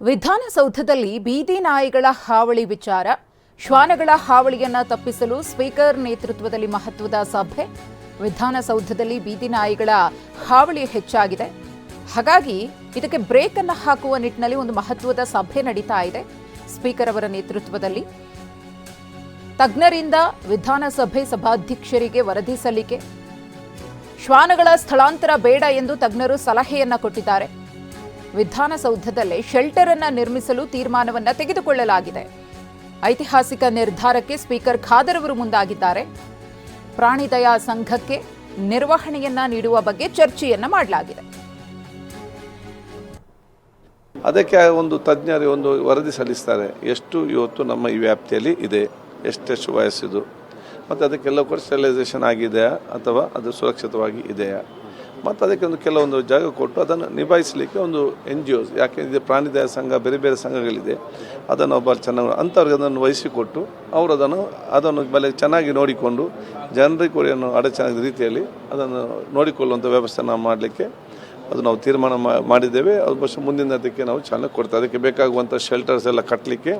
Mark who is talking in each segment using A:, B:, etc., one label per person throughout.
A: ವಿಧಾನಸೌಧದಲ್ಲಿ ಬೀದಿ ನಾಯಿಗಳ ಹಾವಳಿ ವಿಚಾರ, ಶ್ವಾನಗಳ ಹಾವಳಿಯನ್ನ ತಪ್ಪಿಸಲು ಸ್ಪೀಕರ್ ನೇತೃತ್ವದಲ್ಲಿ ಮಹತ್ವದ ಸಭೆ, ವಿಧಾನಸೌಧದಲ್ಲಿ ಬೀದಿ ನಾಯಿಗಳ ಹಾವಳಿ ಹೆಚ್ಚಾಗಿದೆ. ಹಾಗಾಗಿ ಇದಕ್ಕೆ ಬ್ರೇಕ್ ಅನ್ನು ಹಾಕುವ ನಿಟ್ಟಿನಲ್ಲಿ ಒಂದು ಮಹತ್ವದ ಸಭೆ ನಡೀತಾ ಇದೆ ಸ್ಪೀಕರ್ ಅವರ ನೇತೃತ್ವದಲ್ಲಿ. ತಜ್ಞರಿಂದ ವಿಧಾನಸಭೆ ಸಭಾಧ್ಯಕ್ಷರಿಗೆ ವರದಿ ಸಲ್ಲಿಕೆ. ಶ್ವಾನಗಳ ಸ್ಥಳಾಂತರ ಬೇಡ ಎಂದು ತಜ್ಞರು ಸಲಹೆಯನ್ನ ಕೊಟ್ಟಿದ್ದಾರೆ. ವಿಧಾನಸೌಧದಲ್ಲೇ ಶೆಲ್ಟರ್ ಅನ್ನು ನಿರ್ಮಿಸಲು ತೀರ್ಮಾನವನ್ನು ತೆಗೆದುಕೊಳ್ಳಲಾಗಿದೆ. ಐತಿಹಾಸಿಕ ನಿರ್ಧಾರಕ್ಕೆ ಸ್ಪೀಕರ್ ಖಾದರ್ ಅವರು ಮುಂದಾಗಿದ್ದಾರೆ ಪ್ರಾಣಿದಯಾ ಸಂಘಕ್ಕೆ ನಿರ್ವಹಣೆಯನ್ನ ನೀಡುವ ಬಗ್ಗೆ ಚರ್ಚೆಯನ್ನ ಮಾಡಲಾಗಿದೆ.
B: ಅದಕ್ಕೆ ಒಂದು ತಜ್ಞರು ಒಂದು ವರದಿ ಸಲ್ಲಿಸ್ತಾರೆ. ಎಷ್ಟು ಇವತ್ತು ನಮ್ಮ ಈ ವ್ಯಾಪ್ತಿಯಲ್ಲಿ ಇದೆ, ಎಷ್ಟೆಷ್ಟು ವಯಸ್ಸಿದು, ಮತ್ತು ಅದಕ್ಕೆಲ್ಲ ಕೂಡ ಸ್ಟೆರಿಲೈಸೇಷನ್ ಆಗಿದೆಯಾ ಅಥವಾ ಅದು ಸುರಕ್ಷಿತವಾಗಿ ಇದೆಯಾ? ಮತ್ತು ಅದಕ್ಕೆ ಒಂದು ಕೆಲವೊಂದು ಜಾಗ ಕೊಟ್ಟು ಅದನ್ನು ನಿಭಾಯಿಸಲಿಕ್ಕೆ ಒಂದು ಎನ್ ಜಿ ಓಸ್ ಯಾಕೆ ಇದು ಪ್ರಾಣಿದಯ ಸಂಘ, ಬೇರೆ ಬೇರೆ ಸಂಘಗಳಿದೆ. ಅದನ್ನು ಒಬ್ಬ ಚೆನ್ನಾಗಿ ಅಂಥವ್ರಿಗೆ ಅದನ್ನು ವಹಿಸಿಕೊಟ್ಟು ಅವರು ಅದನ್ನು ಅದನ್ನು ಮೇಲೆ ಚೆನ್ನಾಗಿ ನೋಡಿಕೊಂಡು ಜನರಿಗೆ ಕೂಡ ಏನು ಅಡಚಣೆ ರೀತಿಯಲ್ಲಿ ಅದನ್ನು ನೋಡಿಕೊಳ್ಳುವಂಥ ವ್ಯವಸ್ಥೆ ನಾವು ಮಾಡಲಿಕ್ಕೆ ಅದು ನಾವು ತೀರ್ಮಾನ ಮಾಡಿದ್ದೇವೆ. ಅದು ಬಸ್ ಮುಂದಿನ ಅದಕ್ಕೆ ನಾವು ಚಾಲನೆ ಕೊಡ್ತೇವೆ. ಅದಕ್ಕೆ ಬೇಕಾಗುವಂಥ ಶೆಲ್ಟರ್ಸ್ ಎಲ್ಲ ಕಟ್ಟಲಿಕ್ಕೆ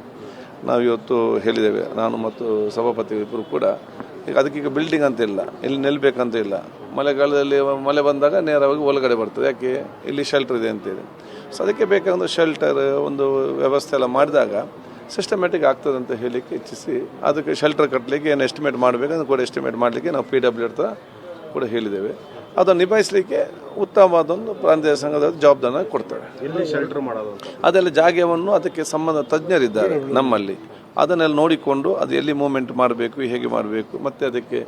B: ನಾವು ಇವತ್ತು ಹೇಳಿದ್ದೇವೆ. ನಾನು ಮತ್ತು ಸಭಾಪತಿ ಇಬ್ಬರು ಕೂಡ. ಈಗ ಅದಕ್ಕೀಗ ಬಿಲ್ಡಿಂಗ್ ಅಂತ ಇಲ್ಲ. ಇಲ್ಲಿ ನಿಲ್ಬೇಕಂತ ಇಲ್ಲ. ಮಳೆಗಾಲದಲ್ಲಿ ಮಳೆ ಬಂದಾಗ ನೇರವಾಗಿ ಒಳಗಡೆ ಬರ್ತದೆ. ಯಾಕೆ? ಇಲ್ಲಿ ಶೆಲ್ಟರ್ ಇದೆ ಅಂತೇಳಿ. ಸೊ ಅದಕ್ಕೆ ಬೇಕಾದ ಶೆಲ್ಟರ್ ಒಂದು ವ್ಯವಸ್ಥೆ ಎಲ್ಲ ಮಾಡಿದಾಗ ಸಿಸ್ಟಮ್ಯಾಟಿಕ್ ಆಗ್ತದೆ ಅಂತ ಹೇಳಲಿಕ್ಕೆ ಇಚ್ಛಿಸಿ ಅದಕ್ಕೆ ಶೆಲ್ಟರ್ ಕಟ್ಟಲಿಕ್ಕೆ ಏನು ಎಸ್ಟಿಮೇಟ್ ಮಾಡಬೇಕು ಅದನ್ನು ಕೂಡ ಎಸ್ಟಿಮೇಟ್ ಮಾಡಲಿಕ್ಕೆ ನಾವು ಪಿ ಡಬ್ಲ್ಯೂ ಹತ್ರ ಕೂಡ ಹೇಳಿದ್ದೇವೆ. ಅದನ್ನು ನಿಭಾಯಿಸಲಿಕ್ಕೆ ಉತ್ತಮವಾದ ಒಂದು ಪ್ರಾಂತೀಯ ಸಂಘದ ಜವಾಬ್ದಾರಿನ
C: ಕೊಡ್ತಾರೆ.
B: ಅದೆಲ್ಲ ಜಾಗವನ್ನು ಅದಕ್ಕೆ ಸಂಬಂಧ ತಜ್ಞರಿದ್ದಾರೆ ನಮ್ಮಲ್ಲಿ. ಅದನ್ನೆಲ್ಲ ನೋಡಿಕೊಂಡು ಅದು ಎಲ್ಲಿ ಮೂವ್ಮೆಂಟ್ ಮಾಡಬೇಕು ಹೇಗೆ ಮಾಡಬೇಕು ಮತ್ತು ಅದಕ್ಕೆ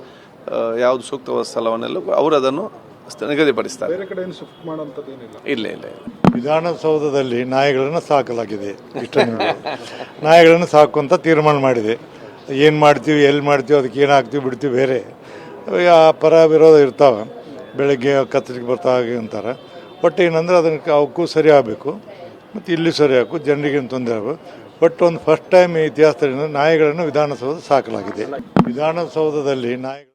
B: ಯಾವುದು ಸೂಕ್ತವಾದ ಸ್ಥಳವನ್ನೆಲ್ಲ ಅವರು ಅದನ್ನು ನಿಗದಿಪಡಿಸ್ತಾರೆ.
C: ಬೇರೆ ಕಡೆ ಏನು ಶಿಫ್ಟ್ ಮಾಡೋಂಥದ್ದು ಏನಿಲ್ಲ.
B: ಇಲ್ಲ ಇಲ್ಲ ಇಲ್ಲ.
D: ವಿಧಾನಸೌಧದಲ್ಲಿ ನಾಯಿಗಳನ್ನು ಸಾಕಲಾಗಿದೆ. ಇಷ್ಟ ನಾಯಿಗಳನ್ನು ಸಾಕುವಂತ ತೀರ್ಮಾನ ಮಾಡಿದೆ. ಏನು ಮಾಡ್ತೀವಿ ಎಲ್ಲಿ ಮಾಡ್ತೀವಿ ಅದಕ್ಕೆ ಏನು ಹಾಕ್ತೀವಿ ಬಿಡ್ತೀವಿ ಬೇರೆ. ಆ ಪರ ವಿರೋಧ ಇರ್ತಾವೆ. ಬೆಳಗ್ಗೆ ಕತ್ತಲಿಗೆ ಬರ್ತಾ ಹಾಗೆ ಅಂತಾರೆ. ಬಟ್ ಏನಂದ್ರೆ ಅದಕ್ಕೆ ಅವಕ್ಕೂ ಸರಿ ಆಗಬೇಕು. ಮತ್ತು ಇಲ್ಲಿ ಸರಿ ಹಾಕು ಜನರಿಗೆ ತೊಂದರೆ ಆಗು ಬಟ್ ಒಂದು ಫಸ್ಟ್ ಟೈಮ್ ಇತಿಹಾಸದಲ್ಲಿ ನಾಯಿಗಳನ್ನು ವಿಧಾನಸೌಧ ಸಾಕಲಾಗಿದೆ. ವಿಧಾನಸೌಧದಲ್ಲಿ ನಾಯಿ